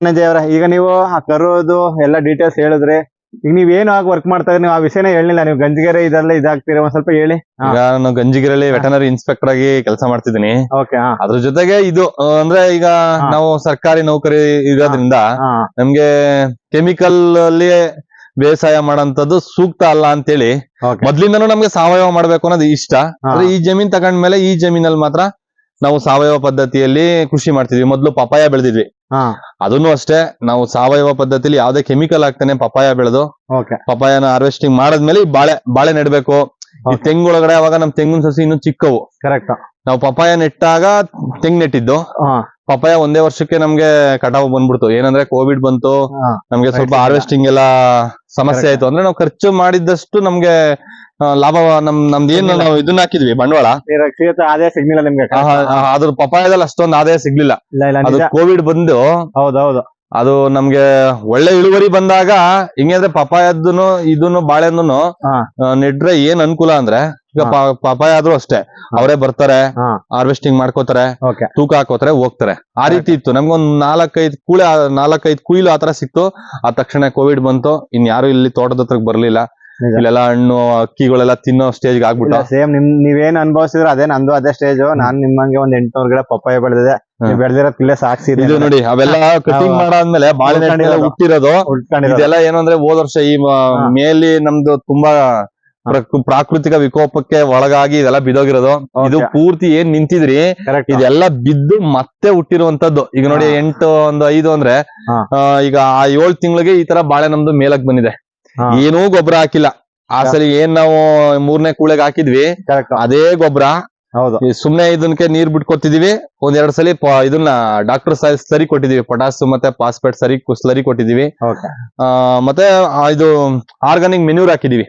ಅವರ ಈಗ ನೀವು ಆ ಕರೋದು ಎಲ್ಲ ಡೀಟೇಲ್ಸ್ ಹೇಳಿದ್ರೆ ಈಗ ನೀವ್ ಏನು ಆಗ ವರ್ಕ್ ಮಾಡ್ತಾ ಇದ್ರಿ ನೀವು ಆ ವಿಷಯನೇ ಹೇಳಿಲ್ಲ ನೀವು ಗಂಜಿಗೆರೆ ಇದೆಲ್ಲ ಇದಾಗ್ತೀರ ಒಂದ್ ಸ್ವಲ್ಪ ಹೇಳಿ. ಈಗ ನಾನು ಗಂಜಿಗಿರಲ್ಲಿ ವೆಟನರಿ ಇನ್ಸ್ಪೆಕ್ಟರ್ ಆಗಿ ಕೆಲಸ ಮಾಡ್ತಿದ್ದೀನಿ. ಓಕೆ ಅದ್ರ ಜೊತೆಗೆ ಇದು ಆ, ಅಂದ್ರೆ ಈಗ ನಾವು ಸರ್ಕಾರಿ ನೌಕರಿ ಇರೋದ್ರಿಂದ ನಮ್ಗೆ ಕೆಮಿಕಲ್ ಅಲ್ಲಿ ಬೇಸಾಯ ಮಾಡಂತದ್ದು ಸೂಕ್ತ ಅಲ್ಲ ಅಂತೇಳಿ ಮೊದ್ಲಿಂದನೂ ನಮ್ಗೆ ಸಾವಯವ ಮಾಡ್ಬೇಕು ಅನ್ನೋದು ಇಷ್ಟ. ಆದ್ರೆ ಈ ಜಮೀನ್ ತಗೊಂಡ್ಮೇಲೆ ಈ ಜಮೀನಲ್ಲಿ ಮಾತ್ರ ನಾವು ಸಾವಯವ ಪದ್ಧತಿಯಲ್ಲಿ ಕೃಷಿ ಮಾಡ್ತಿದ್ವಿ. ಮೊದಲು ಪಪಾಯ ಬೆಳೆದಿದ್ವಿ. ಅದನ್ನು ಅಷ್ಟೇ ನಾವು ಸಾವಯವ ಪದ್ಧತಿಯಲ್ಲಿ ಯಾವ್ದೇ ಕೆಮಿಕಲ್ ಹಾಕ್ತಾನೆ ಪಪಾಯ ಬೆಳೆದು ಪಪಾಯನ ಹಾರ್ವೆಸ್ಟಿಂಗ್ ಮಾಡಿದ್ಮೇಲೆ ಬಾಳೆ ಬಾಳೆ ನೆಡ್ಬೇಕು. ಈ. ತೆಂಗೊಳಗಡೆ ಅವಾಗ ನಮ್ ತೆಂಗಿನ ಸಸಿ ಇನ್ನು ಚಿಕ್ಕವು. ಕರೆಕ್ಟ್ ನಾವು ಪಪಾಯ ನೆಟ್ಟಾಗ ತೆಂಗ್ ನೆಟ್ಟಿದ್ದು. ಪಪಾಯ ಒಂದೇ ವರ್ಷಕ್ಕೆ ನಮ್ಗೆ ಕಟಾವ್ ಬಂದ್ಬಿಡ್ತು. ಏನಂದ್ರೆ ಕೋವಿಡ್ ಬಂತು ನಮ್ಗೆ ಸ್ವಲ್ಪ ಹಾರ್ವೆಸ್ಟಿಂಗ್ ಎಲ್ಲ ಸಮಸ್ಯೆ ಆಯ್ತು. ಅಂದ್ರೆ ನಾವು ಖರ್ಚು ಮಾಡಿದಷ್ಟು ನಮ್ಗೆ ಲಾಭ ನಮ್ ನಮ್ದು ಏನು ನಾವು ಇದನ್ನ ಹಾಕಿದ್ವಿ ಬಂಡವಾಳ. ಆದಾಯ ಸಿಗ್ಲಿಲ್ಲ ನಿಮ್ಗೆ ಅದ್ರ ಪಪಾಯದಲ್ಲಿ ಅಷ್ಟೊಂದು ಆದಾಯ ಸಿಗ್ಲಿಲ್ಲ. ಅದು ಕೋವಿಡ್ ಬಂದು ಹೌದೌದು. ಅದು ನಮ್ಗೆ ಒಳ್ಳೆ ಇಳುವರಿ ಬಂದಾಗ ಹಿಂಗೆ ಅಂದ್ರೆ ಪಪಾಯದ್ದನು ಇದನ್ನು ಬಾಳೆಹಣ್ಣು. ನೆಟ್ರೆ ಏನ್ ಅನುಕೂಲ ಅಂದ್ರೆ ಈಗ ಪಪಾಯ ಆದ್ರೂ ಅಷ್ಟೇ. ಅವರೇ ಬರ್ತಾರೆ ಹಾರ್ವೆಸ್ಟಿಂಗ್ ಮಾಡ್ಕೋತಾರೆ ತೂಕ ಹಾಕೋತಾರೆ ಹೋಗ್ತಾರೆ. ಆ ರೀತಿ ಇತ್ತು. ನಮ್ಗೊಂದ್ ನಾಲ್ಕೈದು ಕೂಳೆ ನಾಲ್ಕೈದು ಕುಯ್ಲು ಆತರ ಸಿಕ್ತು. ಆ ತಕ್ಷಣ ಕೋವಿಡ್ ಬಂತು. ಇನ್ ಯಾರು ಇಲ್ಲಿ ತೋಟದ ಹತ್ರಕ್ ಬರ್ಲಿಲ್ಲ. ಇಲ್ಲೆಲ್ಲ ಹಣ್ಣು ಅಕ್ಕಿಗಳೆಲ್ಲ ತಿನ್ನೋ ಸ್ಟೇಜ್ ಆಗ್ಬಿಟ್ಟು. ಸೇಮ್ ನಿಮ್ ನೀವೇನ್ ಅನ್ಭವಿಸಿದ್ರ ಅದೇ ನಂದು ಅದೇ ಸ್ಟೇಜ್ ನಾನ್ ನಿಮ್ಮಂಗೆ ಒಂದ್ ಎಂಟ್ನೂರ್ ಗಿಡ ಪಪ್ಪಾಯ ಬೆಳೆದಿದೆ. ಬೆಳೆದಿರೋ ಕಿಲ್ಲೆ ಸಾಕ್ಸಿದೆ ಇದು ನೋಡಿ ಅವೆಲ್ಲ ಕಟಿಂಗ್ ಮಾಡಾದ್ಮೇಲೆ ಬಾಳೆ. ಹುಟ್ಟಿರೋದು. ಇದೆಲ್ಲ ಏನು ಅಂದ್ರೆ ಹೋದ ವರ್ಷ ಈ ಮೇಲಿ ನಮ್ದು ತುಂಬಾ ಪ್ರಾಕೃತಿಕ ವಿಕೋಪಕ್ಕೆ ಒಳಗಾಗಿ ಇದೆಲ್ಲ ಬಿದೋಗಿರೋದು ಇದು ಪೂರ್ತಿ ಏನ್ ನಿಂತಿದ್ರಿ? ಇದೆಲ್ಲ ಬಿದ್ದು ಮತ್ತೆ ಹುಟ್ಟಿರುವಂತದ್ದು ಈಗ ನೋಡಿ. ಎಂಟು ಒಂದು ಐದು ಅಂದ್ರೆ ಈಗ ಆ ಏಳು ತಿಂಗಳಿಗೆ ಈ ತರ ಬಾಳೆ ನಮ್ದು ಮೇಲಕ್ ಬಂದಿದೆ. ಏನೂ ಗೊಬ್ಬರ ಹಾಕಿಲ್ಲ. ಆ ಸಲ ಏನ್ ನಾವು ಮೂರನೇ ಕೂಳೆಗೆ ಹಾಕಿದ್ವಿ ಅದೇ ಗೊಬ್ಬರ. ಹೌದು. ಸುಮ್ನೆ ಇದನ್ಕೆ ನೀರ್ ಬಿಟ್ಕೊತಿದೀವಿ ಒಂದ್ ಎರಡ್ ಸಲ ಇದನ್ನ ಡಾಕ್ಟರ್ ಸರಿ ಕೊಟ್ಟಿದೀವಿ. ಪೊಟಾಸು ಮತ್ತೆ ಫಾಸ್ಫೇಟ್ ಸರಿ ಸ್ಲರಿ ಕೊಟ್ಟಿದೀವಿ. ಮತ್ತೆ ಇದು ಆರ್ಗಾನಿಕ್ ಮೆನ್ಯೂರ್ ಹಾಕಿದೀವಿ.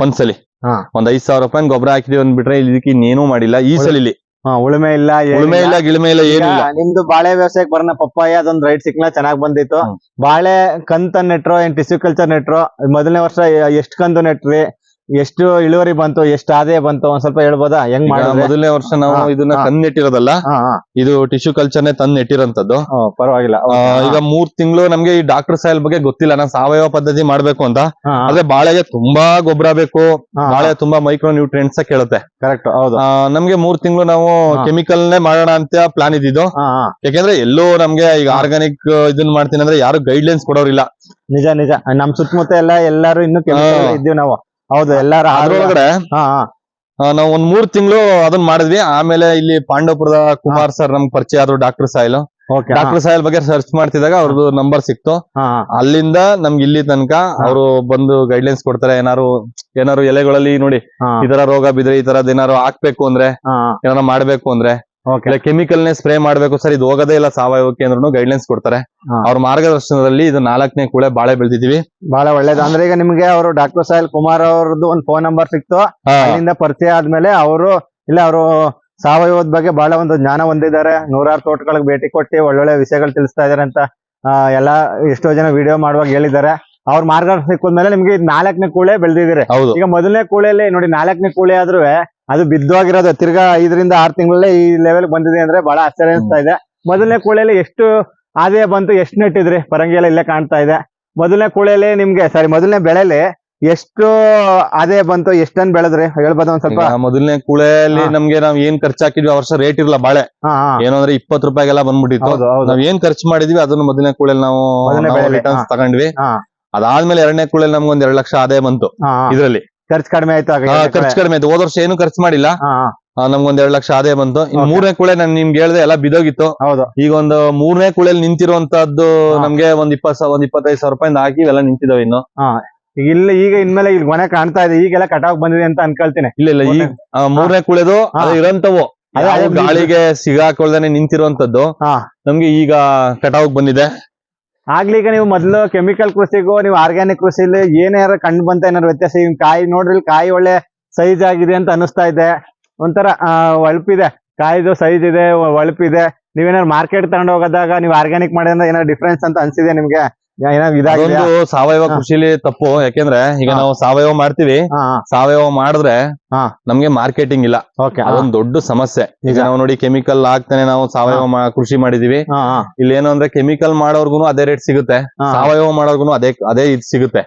ಒಂದ್ಸಲಿ. ಹಾ. ಒಂದ್ ಐದ್ ಸಾವಿರ ರೂಪಾಯಿ ಗೊಬ್ಬರ ಹಾಕಿದೀವಿ ಅಂದ್ಬಿಟ್ರೆ ಇದಕ್ಕೆ ಇನ್ನೇನು ಮಾಡಿಲ್ಲ. ಈ ಸಲಿಲಿ. ಹಾ ಉಳುಮೆ ಇಲ್ಲ. ಉಳುಮೆ ಇಲ್ಲ ಗಿಳುಮೆ ಇಲ್ಲ ಏನಿಲ್ಲ. ನಿಮ್ದು ಬಾಳೆ ವ್ಯವಸಾಯಕ್ಕೆ ಬರೋಣ ಪಪ್ಪಾಯ ಅದೊಂದ್ ರೈಟ್ ಸಿಕ್ಲ ಚೆನ್ನಾಗ್ ಬಂದಿತ್ತು. ಬಾಳೆ ಕಂತ ನೆಟ್ರೋ ಏನ್ ಟಿಸ್ಯೂ ಕಲ್ಚರ್ ನೆಟ್ರೋ ಮೊದಲನೇ ವರ್ಷ ಎಷ್ಟ್ ಕಂದು ನೆಟ್ರಿ ಎಷ್ಟು ಇಳುವರಿ ಬಂತು ಎಷ್ಟು ಆದಾಯ ಬಂತು ಒಂದ್ ಸ್ವಲ್ಪ ಹೇಳ್ಬೋದಾ? ಹೆಂಗ್ ಈಗ ಮಾಡಿದ್ರೆ? ಮೊದಲನೇ ವರ್ಷ ನಾವು ಹಾ, ಇದನ್ನ ಹಾ. ತಂದ್ ನೆಟ್ಟಿರೋದಲ್ಲ ಹಾ ಹಾ. ಇದು ಟಿಶ್ಯೂ ಕಲ್ಚರ್ನೇ ತಂದ್ ನೆಟ್ಟಿರೋಂಥದ್ದು ಪರವಾಗಿಲ್ಲ. ಆ, ಈಗ ಮೂರ್ ತಿಂಗಳು ನಮ್ಗೆ ಈ ಡಾಕ್ಟರ್ ಸಾಯಿಲ್ ಬಗ್ಗೆ ಗೊತ್ತಿಲ್ಲ. ನಾನು ಸಾವಯವ ಪದ್ಧತಿ ಮಾಡ್ಬೇಕು ಅಂತ. ಆದ್ರೆ ಬಾಳೆಗೆ ತುಂಬಾ ಗೊಬ್ಬರ ಬೇಕು. ಬಾಳೆ ತುಂಬಾ ಮೈಕ್ರೋ ನ್ಯೂಟ್ರಿಯೆಂಟ್ಸ್ ಕೇಳುತ್ತೆ. ಕರೆಕ್ಟ್ ಹೌದು. ಆ, ನಮ್ಗೆ ಮೂರ್ ತಿಂಗಳು ನಾವು ಹಾ. ಕೆಮಿಕಲ್ ನೇ ಮಾಡೋಣ ಅಂತ ಪ್ಲಾನ್ ಇದ್ದಿದ್ದು. ಹಾ ಹಾ. ಯಾಕೆಂದ್ರೆ ಎಲ್ಲೋ ನಮ್ಗೆ ಈಗ. ಆರ್ಗಾನಿಕ್ ಇದನ್ನ ಮಾಡ್ತೀನಿ ಅಂದ್ರೆ ಯಾರು ಗೈಡ್ಲೈನ್ಸ್ ಕೊಡೋರಿಲ್ಲ. ನಿಜ ನಿಜ. ನಮ್ ಸುತ್ತಮುತ್ತ ಎಲ್ಲ ಎಲ್ಲಾರು ಇನ್ನು ಕೆಮಿಕಲ್ ಹಾ. ಇದ್ದೀವಿ ನಾವು. ಹೌದು ಎಲ್ಲಾರು ಅದ್ರೊಳಗಡೆ ಹಾ ಹಾ. ಆ, ನಾವು ಒಂದ್ ಮೂರ್ ತಿಂಗಳು ಅದನ್ನ ಮಾಡಿದ್ವಿ. ಆಮೇಲೆ ಇಲ್ಲಿ ಪಾಂಡವಪುರದ ಕುಮಾರ್ ಸರ್ ನಮ್ಗೆ ಪರಿಚಯ ಆದ್ರು ಡಾಕ್ಟರ್ ಸಾಯಿಲ್ ಓಕೆ ಡಾಕ್ಟರ್ ಸಾಯಿಲ್ ಬಗ್ಗೆ ಸರ್ಚ್ ಮಾಡ್ತಿದಾಗ ಅವ್ರದ್ದು ನಂಬರ್ ಸಿಕ್ತು. ಹಾ ಅಲ್ಲಿಂದ ನಮ್ಗೆ ಇಲ್ಲಿ ತನಕ ಅವರು ಬಂದು ಗೈಡ್ಲೈನ್ಸ್ ಕೊಡ್ತಾರೆ. ಏನಾರು ಏನಾರು ಎಲೆಗಳಲ್ಲಿ ನೋಡಿ ಹಾ. ಈ ತರ ರೋಗ ಬಿದ್ರೆ ಈ ತರದ್ ಏನಾರು ಹಾಕ್ಬೇಕು ಅಂದ್ರೆ ಹಾ. ಏನಾರ ಮಾಡ್ಬೇಕು ಅಂದ್ರೆ ಇಲ್ಲ ಕೆಮಿಕಲ್ ನೇ ಸ್ಪ್ರೇ ಮಾಡ್ಬೇಕು ಸರ್ ಇದು ಹೋಗದೇ ಇಲ್ಲ ಸಾವಯವಕ್ಕೆ ಅಂದ್ರೂ ಗೈಡ್ಲೈನ್ಸ್ ಕೊಡ್ತಾರೆ. ಅವ್ರ ಮಾರ್ಗದರ್ಶನದಲ್ಲಿ ಇದು ನಾಲ್ಕನೇ ಕೂಳೆ ಬಾಳೆ ಬೆಳೆದಿದೀವಿ. ಬಹಳ ಒಳ್ಳೇದು. ಅಂದ್ರೆ ಈಗ ನಿಮ್ಗೆ ಅವರು ಡಾಕ್ಟರ್ ಸಾಹಿಲ್ ಕುಮಾರ್ ಅವ್ರದ್ದು ಒಂದು ಫೋನ್ ನಂಬರ್ ಸಿಕ್ತು. ಅಲ್ಲಿಂದ ಪರಿಚಯ ಆದ್ಮೇಲೆ ಅವರು ಇಲ್ಲ ಅವರು ಸಾವಯವದ ಬಗ್ಗೆ ಬಹಳ ಒಂದು ಜ್ಞಾನ ಹೊಂದಿದ್ದಾರೆ. ನೂರಾರು ತೋಟಗಳಿಗೆ ಭೇಟಿ ಕೊಟ್ಟು ಒಳ್ಳೊಳ್ಳೆ ವಿಷಯಗಳು ತಿಳಿಸ್ತಾ ಇದಾರೆ ಅಂತ ಎಲ್ಲಾ ಎಷ್ಟೋ ಜನ ವಿಡಿಯೋ ಮಾಡುವಾಗ ಹೇಳಿದ್ದಾರೆ. ಅವ್ರ ಮಾರ್ಗದರ್ಶನ ಸಿಕ್ಕಿದ್ಮೇಲೆ ನಿಮ್ಗೆ ನಾಲ್ಕನೇ ಕೂಳೆ ಬೆಳೆದಿದ್ದೀರಿ. ಹೌದು. ಈಗ ಮೊದಲನೇ ಕೂಳೆಯಲ್ಲಿ ನೋಡಿ ನಾಲ್ಕನೇ ಕೂಳೆ ಆದ್ರೂ ಅದು ಬಿದ್ದೋಗಿರೋದು ತಿರ್ಗಾ ಐದರಿಂದ ಆರು ತಿಂಗಳಲ್ಲೇ ಈ ಲೆವೆಲ್ ಬಂದಿದೆ ಅಂದ್ರೆ ಬಹಳ ಆಶ್ಚರ್ಯ ಅನಿಸ್ತಾ ಇದೆ. ಮೊದಲನೇ ಕೂಳೆಯಲ್ಲಿ ಎಷ್ಟು ಆದಾಯ ಬಂತು ಎಷ್ಟು ನೆಟ್ಟಿದ್ರಿ? ಪರಂಗಿ ಎಲ್ಲ ಇಲ್ಲೇ ಕಾಣ್ತಾ ಇದೆ. ಮೊದಲನೇ ಕೂಳೆಯಲ್ಲಿ ನಿಮ್ಗೆ ಸಾರಿ ಮೊದಲನೇ ಬೆಳೆಲಿ ಎಷ್ಟು ಆದಾಯ ಬಂತು ಎಷ್ಟನ್ ಬೆಳೆದ್ರಿ? ಹೇಳ್ಬೋದ ಒಂದ್ ಸ್ವಲ್ಪ? ಮೊದಲನೇ ಕೂಳೆಯಲ್ಲಿ. ನಮ್ಗೆ ನಾವ್ ಏನ್ ಖರ್ಚಾಕಿದ್ವಿ ಆ ವರ್ಷ ರೇಟ್ ಇರಲ್ಲ ಬಾಳೆ. ಏನು ಅಂದ್ರೆ ಇಪ್ಪತ್ತು ರೂಪಾಯಿಗೆಲ್ಲ ಬಂದ್ಬಿಟ್ಟಿತ್ತು. ನಾವ್ ಏನ್ ಖರ್ಚು ಮಾಡಿದ್ವಿ ಅದನ್ನ ಮೊದಲನೇ ಕೂಳೆಯಲ್ಲಿ ನಾವು ರಿಟರ್ನ್ಸ್ ತಗೊಂಡ್ವಿ. ಅದಾದ್ಮೇಲೆ ಎರಡನೇ ಕೂಳೆಯಲ್ಲಿ ನಮ್ಗೆ ಒಂದ್ ಎರಡ್ ಲಕ್ಷ ಆದಾಯ ಬಂತು. ಇದ್ರಲ್ಲಿ. ಖರ್ಚು ಕಡಿಮೆ ಆಯ್ತು ಖರ್ಚು ಕಡೆ. ಕಡಿಮೆ ಆಯ್ತು. ಹೋದ ವರ್ಷ ಏನು ಖರ್ಚು ಮಾಡಿಲ್ಲ. ನಮ್ಗೊಂದ್ ಎರಡ್ ಲಕ್ಷ ಆದಾಯ ಬಂತು. ಇನ್ ಮೂರನೇ ಕುಳೆ ನಾನು ನಿಮ್ಗೆ ಹೇಳ್ದೆ ಎಲ್ಲ ಬಿದೋಗಿತ್ತು. ಹೌದು. ಈಗ ಒಂದು ಮೂರನೇ ಕುಳೆಯಲ್ಲಿ ನಿಂತಿರುವಂತದ್ದು. ನಮ್ಗೆ ಒಂದ್ ಇಪ್ಪತ್ ಸಾವಿರ ಒಂದ್ ಇಪ್ಪತ್ತೈದು ಸಾವಿರ ರೂಪಾಯಿಂದ ಹಾಕಿ ಇವೆಲ್ಲ ನಿಂತಿದಾವೆ ಇನ್ನು. ಇಲ್ಲ ಈಗ ಇನ್ಮೇಲೆ ಇಲ್ಲಿ ಮನೆ ಕಾಣ್ತಾ ಇದೆ. ಈಗೆಲ್ಲ ಕಟಾವ್ ಬಂದಿದೆ ಅಂತ ಅನ್ಕೊಳ್ತೀನಿ. ಇಲ್ಲ ಇಲ್ಲ ಈಗ ಮೂರನೇ ಕುಳೆದು ಇರಂತವು. ಗಾಳಿಗೆ ಸಿಗಾಕೊಳ್ದೇನೆ ನಿಂತಿರುವಂತದ್ದು. ನಮ್ಗೆ ಈಗ ಕಟಾವ್ ಬಂದಿದೆ. ಆಗ್ಲಿ ಈಗ ನೀವು ಮೊದಲು ಕೆಮಿಕಲ್ ಕೃಷಿಗೂ ನೀವು ಆರ್ಗ್ಯಾನಿಕ್ ಕೃಷಿಲಿ ಏನಾರ ಕಂಡು ಬಂತ ಏನಾರು ವ್ಯತ್ಯಾಸ ಈಗ ಕಾಯಿ ನೋಡ್ರಿ ಕಾಯಿ ಒಳ್ಳೆ ಸೈಜ್ ಆಗಿದೆ ಅಂತ ಅನಿಸ್ತಾ ಇದೆ. ಒಂಥರ ಆ, ಹೊಳಪಿದೆ ಕಾಯಿದು ಸೈಜ್ ಇದೆ ಒಳಪಿದೆ ನೀವೇನಾದ್ರು ಮಾರ್ಕೆಟ್ ತಗೊಂಡು ಹೋಗೋದಾಗ ನೀವು ಆರ್ಗ್ಯಾನಿಕ್ ಮಾಡಿದ್ರೆ ಏನಾದ್ರು ಡಿಫ್ರೆನ್ಸ್ ಅಂತ ಅನ್ಸಿದೆ ನಿಮ್ಗೆ? ಅದೊಂದು ಸಾವಯವ ಕೃಷಿಲಿ ತಪ್ಪು. ಯಾಕೆಂದ್ರೆ ಈಗ. ನಾವು ಸಾವಯವ ಮಾಡ್ತೀವಿ. ಸಾವಯವ ಮಾಡಿದ್ರೆ. ನಮ್ಗೆ ಮಾರ್ಕೆಟಿಂಗ್ ಇಲ್ಲ. ಅದೊಂದ್ ದೊಡ್ಡ ಸಮಸ್ಯೆ. ಈಗ. ನಾವು ನೋಡಿ ಕೆಮಿಕಲ್ ಹಾಕ್ತಾನೆ ನಾವು ಸಾವಯವ ಕೃಷಿ ಮಾಡಿದೀವಿ. ಇಲ್ಲಿ ಏನು ಅಂದ್ರೆ ಕೆಮಿಕಲ್ ಮಾಡೋರ್ಗುನು ಅದೇ ರೇಟ್ ಸಿಗುತ್ತೆ. ಸಾವಯವ ಮಾಡೋರ್ಗು ಅದೇ ಅದೇ ಇದು ಸಿಗುತ್ತೆ.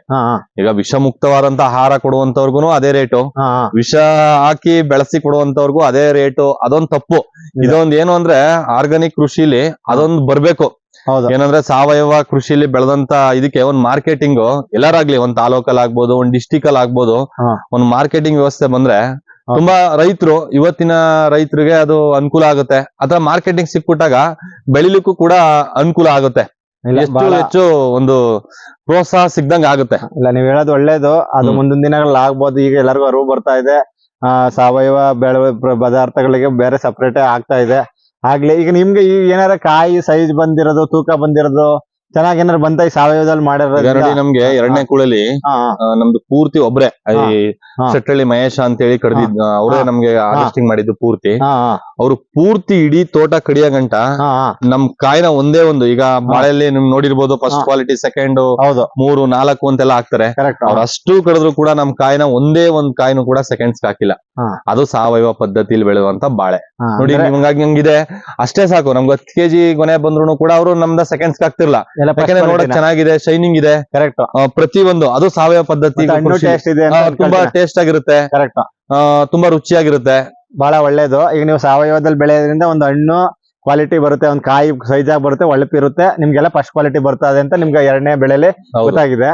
ಈಗ ವಿಷ ಈಗ ವಿಷಮುಕ್ತವಾದಂತ ಆಹಾರ ಕೊಡುವಂತವ್ರಿಗೂ ಅದೇ ರೇಟು ವಿಷ ಹಾಕಿ ಬೆಳೆಸಿ ಕೊಡುವಂತವ್ರಿಗೂ ಅದೇ ರೇಟು ಅದೊಂದ್ ತಪ್ಪು. ಇದೊಂದ್ ಏನು ಅಂದ್ರೆ ಆರ್ಗಾನಿಕ್ ಕೃಷಿಲಿ ಅದೊಂದ್ ಬರ್ಬೇಕು. ಏನಂದ್ರೆ ಸಾವಯವ ಕೃಷಿಲಿ ಬೆಳೆದಂತ ಇದಕ್ಕೆ ಒಂದ್ ಮಾರ್ಕೆಟಿಂಗ್ ಎಲ್ಲರಾಗ್ಲಿ ಒಂದ್ ತಾಲೂಕಲ್ಲಿ ಆಗ್ಬೋದು ಒಂದ್ ಡಿಸ್ಟಿಕ್ ಅಲ್ಲಿ ಆಗ್ಬೋದು. ಒಂದ್ ಮಾರ್ಕೆಟಿಂಗ್ ವ್ಯವಸ್ಥೆ ಬಂದ್ರೆ ತುಂಬಾ ರೈತರು ಇವತ್ತಿನ ರೈತರಿಗೆ ಅದು ಅನುಕೂಲ ಆಗುತ್ತೆ. ಅಥವಾ ಮಾರ್ಕೆಟಿಂಗ್ ಸಿಕ್ಬಿಟ್ಟಾಗ ಬೆಳಿಲಿಕ್ಕೂ ಕೂಡ ಅನುಕೂಲ ಆಗುತ್ತೆ. ಹೆಚ್ಚು ಒಂದು ಪ್ರೋತ್ಸಾಹ ಸಿಗ್ದಂಗ ಆಗುತ್ತೆ. ಇಲ್ಲ ನೀವ್ ಹೇಳೋದು ಒಳ್ಳೇದು. ಅದು ಮುಂದಿನ ದಿನಗಳಲ್ಲಿ ಆಗ್ಬೋದು. ಈಗ ಎಲ್ಲರಿಗೂ ಅರಿವು ಬರ್ತಾ ಇದೆ. ಆ ಸಾವಯವ ಬೆಳೆ ಪದಾರ್ಥಗಳಿಗೆ ಬೇರೆ ಸಪರೇಟ್ ಆಗ್ತಾ ಇದೆ. ಆಗ್ಲಿ ಈಗ ನಿಮ್ಗೆ ಈ ಏನಾರ ಕಾಯಿ ಸೈಜ್ ಬಂದಿರೋದು ತೂಕ ಬಂದಿರೋದು ಚೆನ್ನಾಗಿ ಏನಾರು ಬಂತ ಸಾವಯವದಲ್ಲಿ ಈಗ ನೋಡಿ ನಮ್ಗೆ ಎರಡನೇ ಕುಳಲಿ ಹಾ ಹಾ. ಆ, ನಮ್ದು ಪೂರ್ತಿ ಒಬ್ರೆ ಈ ಹಾ. ಸೆಟ್ಟಳ್ಳಿ ಮಹೇಶ ಅಂತ ಹೇಳಿ ಕಡ್ದಿದ್ ಅವರೇ ಹಾ. ನಮ್ಗೆ ಹಾರ್ವೆಸ್ಟಿಂಗ್ ಮಾಡಿದ್ದು ಪೂರ್ತಿ. ಹಾ ಹಾ. ಅವ್ರು ಪೂರ್ತಿ ಇಡೀ ತೋಟ ಕಡಿಯ ಗಂಟ ಹಾ ಹಾ. ನಮ್ ಕಾಯಿನ ಒಂದೇ ಒಂದು ಈಗ ಮಳೆಯಲ್ಲಿ ನಿಮ್ ನೋಡಿರ್ಬೋದು ಫಸ್ಟ್ ಹಾ. ಕ್ವಾಲಿಟಿ ಸೆಕೆಂಡ್ ಹೌದು. ಮೂರು ನಾಲ್ಕು ಅಂತೆಲ್ಲ ಹಾಕ್ತಾರೆ. ಕರೆಕ್ಟ್ ಅವ್ರು ಅಷ್ಟು ಕಡಿದ್ರು ಕೂಡ ನಮ್ ಕಾಯಿನ ಒಂದೇ ಒಂದ್ ಕಾಯಿನೂ ಕೂಡ ಸೆಕೆಂಡ್ಸ್ ಹಾಕಿಲ್ಲ. ಹಾ. ಅದು ಸಾವಯವ ಪದ್ಧತಿಲಿ ಬೆಳೆಯುವಂತ ಬಾಳೆ. ನೋಡಿ ನೋಡಿ ನಿಮ್ಗಾಗಿ ಹಂಗಿದೆ ಅಷ್ಟೇ ಸಾಕು. ನಮ್ಗೆ ಹತ್ತು ಕೆಜಿ ಕೊನೆ ಬಂದ್ರು ಕೂಡ ಅವರು ನಮ್ದ ಸೆಕೆಂಡ್ಸ್ ಹಾಕ್ತಿರ್ಲ ಯಾಕಂದ್ರೆ ನೋಡಕ್ ಚೆನ್ನಾಗಿದೆ ಶೈನಿಂಗ್ ಇದೆ. ಕರೆಕ್ಟ್ ಪ್ರತಿ ಒಂದು ಅದು ಸಾವಯವ ಪದ್ಧತಿ ಹಣ್ಣು ಟೇಸ್ಟ್ ಇದೆ ತುಂಬಾ ಟೇಸ್ಟ್ ಆಗಿರುತ್ತೆ. ಕರೆಕ್ಟ್ ತುಂಬಾ ರುಚಿಯಾಗಿರುತ್ತೆ. ಬಹಳ ಒಳ್ಳೇದು. ಈಗ ನೀವು ಸಾವಯವದಲ್ಲಿ ಬೆಳೆಯೋದ್ರಿಂದ ಒಂದು ಹಣ್ಣು ಕ್ವಾಲಿಟಿ ಬರುತ್ತೆ ಒಂದು ಕಾಯಿ ಸೈಜ್ ಆಗಿ ಬರುತ್ತೆ ಒಳಪಿರುತ್ತೆ ನಿಮ್ಗೆಲ್ಲ ಫಸ್ಟ್ ಕ್ವಾಲಿಟಿ ಬರ್ತದೆ ಅಂತ ನಿಮ್ಗೆ ಎರಡನೇ ಬೆಳೆಲಿ ಗೊತ್ತಾಗಿದೆ.